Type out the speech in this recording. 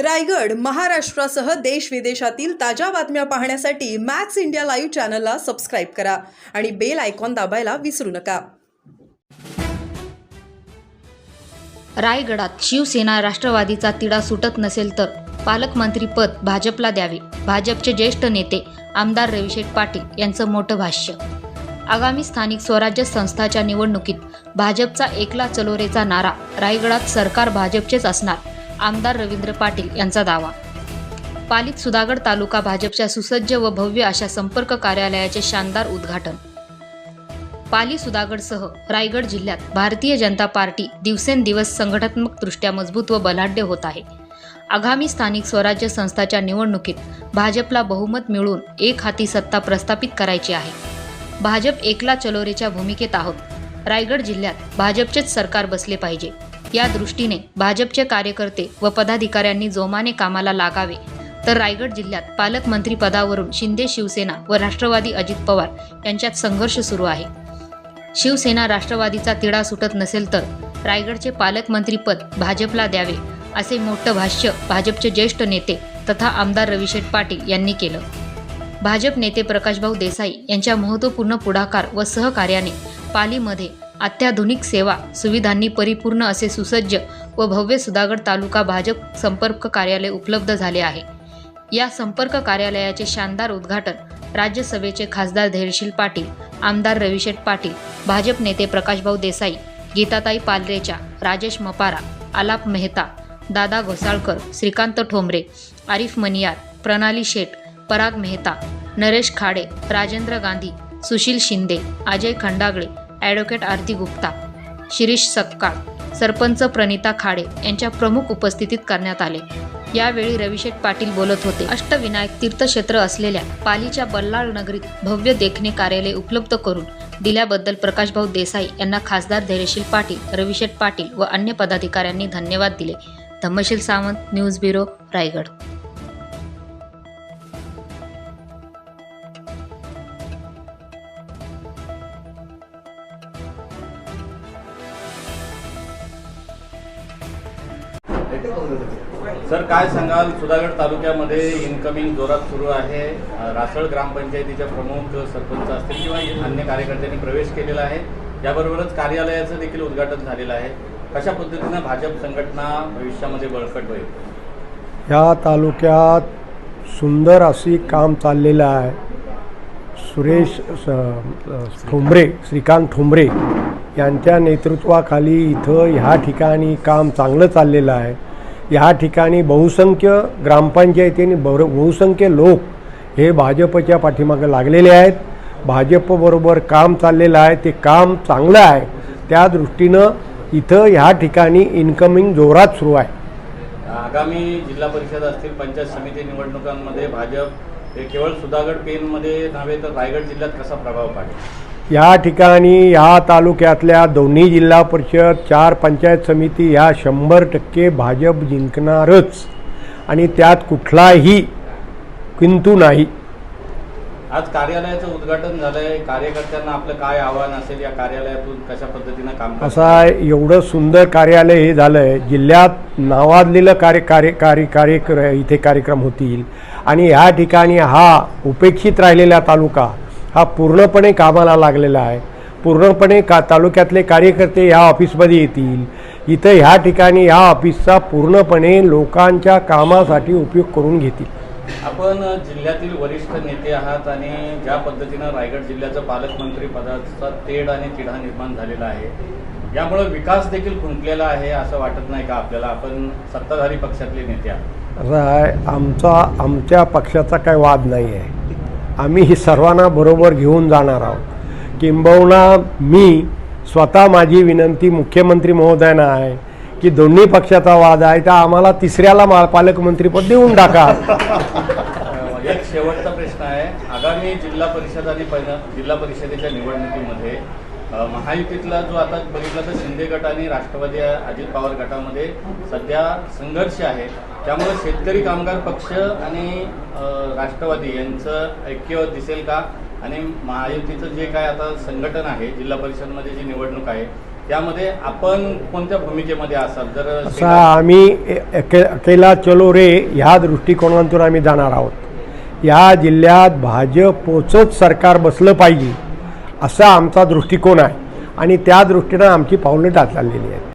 रायगड महाराष्ट्रासह देश विदेशातील ताज्या बातम्या पाहण्यासाठी मॅक्स इंडिया लाईव्ह चॅनलला सबस्क्राईब करा आणि बेल आयकॉन दाबायला विसरू नका. रायगडात शिवसेना राष्ट्रवादीचा तिढा सुटत नसेल तर पालकमंत्रीपद भाजपला द्यावे. भाजपचे ज्येष्ठ नेते आमदार रविशेठ पाटील यांचं मोठं भाष्य. आगामी स्थानिक स्वराज्य संस्थाच्या निवडणुकीत भाजपचा एकला चलोरेचा नारा रायगडात सरकार भाजपचेच असणार. आमदार रवींद्र पाटील यांचा दावा. पालित सुधागड तालुका भाजपच्या सुसज्ज व भव्य अशा संपर्क कार्यालयाचे शानदार उद्घाटन. पाली सुधागडसह रायगड जिल्ह्यात भारतीय जनता पार्टी दिवसेंदिवस संघटनात्मकदृष्ट्या मजबूत व बलाढ्य होत आहे. आगामी स्थानिक स्वराज्य संस्थाच्या निवडणुकीत भाजपला बहुमत मिळवून एक हाती सत्ता प्रस्थापित करायची आहे. भाजप एकला चलोरेच्या भूमिकेत आहोत. रायगड जिल्ह्यात भाजपचेच सरकार बसले पाहिजे. या दृष्टीने भाजपचे कार्यकर्ते व पदाधिकाऱ्यांनी जोमाने कामाला लागावे. तर रायगड जिल्ह्यात पालकमंत्री पदावरून शिंदे शिवसेना व राष्ट्रवादी अजित पवार यांच्यात संघर्ष सुरू आहे. शिवसेना राष्ट्रवादीचा तिढा सुटत नसेल तर रायगडचे पालकमंत्रीपद भाजपला द्यावे असे मोठं भाष्य भाजपचे ज्येष्ठ नेते तथा आमदार रविशेठ पाटील यांनी केलं. भाजप नेते प्रकाशभाऊ देसाई यांच्या महत्त्वपूर्ण पुढाकार व सहकार्याने पालीमध्ये अत्याधुनिक सेवा सुविधांनी परिपूर्ण असे सुसज्ज व भव्य सुधागड तालुका भाजप संपर्क कार्यालय उपलब्ध झाले आहे. या संपर्क कार्यालयाचे शानदार उद्घाटन राज्यसभेचे खासदार धैर्यशील पाटील आमदार रविशेठ पाटील भाजप नेते प्रकाशभाऊ देसाई गीताताई पालरेच्या राजेश मपारा आलाप मेहता दादा घोसाळकर श्रीकांत ठोंबरे आरिफ मनियार प्रणाली शेठ पराग मेहता नरेश खाडे राजेंद्र गांधी सुशील शिंदे अजय खंडागळे ॲडव्होकेट आरती गुप्ता शिरीष सपकाळ सरपंच प्रणिता खाडे यांच्या प्रमुख उपस्थितीत करण्यात आले. यावेळी रविशेठ पाटील बोलत होते. अष्टविनायक तीर्थक्षेत्र असलेल्या पालीच्या बल्लाळ नगरीत भव्य देखणे कार्यालय उपलब्ध करून दिल्याबद्दल प्रकाशभाऊ देसाई यांना खासदार धैर्यशील पाटील रविशेठ पाटील व अन्य पदाधिकाऱ्यांनी धन्यवाद दिले. Dhammasheel Sawant news bureau Raigad. Sir काय सांगाल? सुधागड तालुक्यामध्ये इन्कमिंग जोरात सुरू आहे. रासळ ग्रामपंचायतीच्या प्रमुख सरपंच असतील किंवा अन्य कार्यकर्त्यांनी प्रवेश केलेला आहे याबरोबरच कार्यालयाचं देखील उद्घाटन झालेलं आहे. कशा पद्धतीनं भाजप संघटना भविष्यामध्ये बळकट होईल? ह्या तालुक्यात सुंदर अशी काम चाललेलं आहे. सुरेश स- ठोंबरे श्रीकांत ठोंबरे यांच्या नेतृत्वाखाली इथं ह्या ठिकाणी काम चांगलं चाललेलं आहे. ह्या ठिकाणी बहुसंख्य ग्रामपंचायतीने बर बहुसंख्य लोक हे भाजपच्या पाठीमागे लागलेले आहेत. भाजपबरोबर काम चाललेलं आहे. ते काम चांगलं आहे. त्या दृष्टीनं इथं ह्या ठिकाणी इन्कमिंग जोरात सुरू आहे. आगामी जिल्हा परिषद असतील पंचायत समिती निवडणुकांमध्ये भाजप हे केवळ सुधागड पेनमध्ये नव्हे तर रायगड जिल्ह्यात कसा प्रभाव पाडेल? या ठिकाणी ह्या तालुक्यातल्या दोन्ही जिल्हा परिषद चार पंचायत समिती ह्या शंभर टक्के भाजप जिंकणारच. आणि त्यात कुठलाही किंतू नाही. आज कार्यालयाचं उद्घाटन झालंय. कार्यकर्त्यांना आपलं काय आव्हान असेल या कार्यालयातून कशा पद्धतीनं काम असं आहे एवढं सुंदर कार्यालय हे झालं आहे जिल्ह्यात नावाजलेलं कार्य कार्य कार्य कार्य इथे कार्यक्रम होतील. आणि ह्या ठिकाणी हा उपेक्षित राहिलेला तालुका हा पूर्णपणे कामाला लागलेला आहे. पूर्णपणे का तालुक्यातले कार्यकर्ते ह्या ऑफिसमध्ये येतील. इथं ह्या ठिकाणी ह्या ऑफिसचा पूर्णपणे लोकांच्या कामासाठी उपयोग करून घेतील. आपण जिल्ह्यातील वरिष्ठ नेते आहात आणि ज्या पद्धतीनं रायगड जिल्ह्याचं पालकमंत्री पदाचा तेढ आणि तिढा निर्माण झालेला आहे. यामुळे विकास देखील खुंटलेला आहे असं वाटत नाही का आपल्याला? आपण सत्ताधारी पक्षातले नेते आहात. आहे आमचा आमच्या पक्षाचा काही वाद नाही आहे आम्ही ही सर्वांना बरोबर घेऊन जाणार आहोत. किंबहुना मी स्वतः माझी विनंती मुख्यमंत्री महोदयांना आहे की दोन्ही पक्षाचा वाद आहे तर आम्हाला तिसऱ्याला मा पालकमंत्रीपद देऊन टाका. एक शेवटचा प्रश्न आहे. आगामी जिल्हा परिषद आणि जिल्हा परिषदेच्या निवडणुकीमध्ये महायुतीतला जो आता बघितला तर शिंदे गट आणि राष्ट्रवादी अजित पवार गटामध्ये सध्या संघर्ष आहे. त्यामुळे शेतकरी कामगार पक्ष आणि राष्ट्रवादी यांचं ऐक्य दिसेल का? आणि महायुतीचं जे काय आता संघटन आहे जिल्हा परिषदमध्ये जी निवडणूक आहे त्यामध्ये आपण कोणत्या भूमिकेमध्ये असाल? जर आम्ही अकेला चलो रे ह्या दृष्टिकोनातून आम्ही जाणार आहोत. या जिल्ह्यात भाजपचंच सरकार बसलं पाहिजे. असा आमचा दृष्टिकोन आहे. आणि त्या दृष्टीनं आमची पावलं टाचाललेली आहेत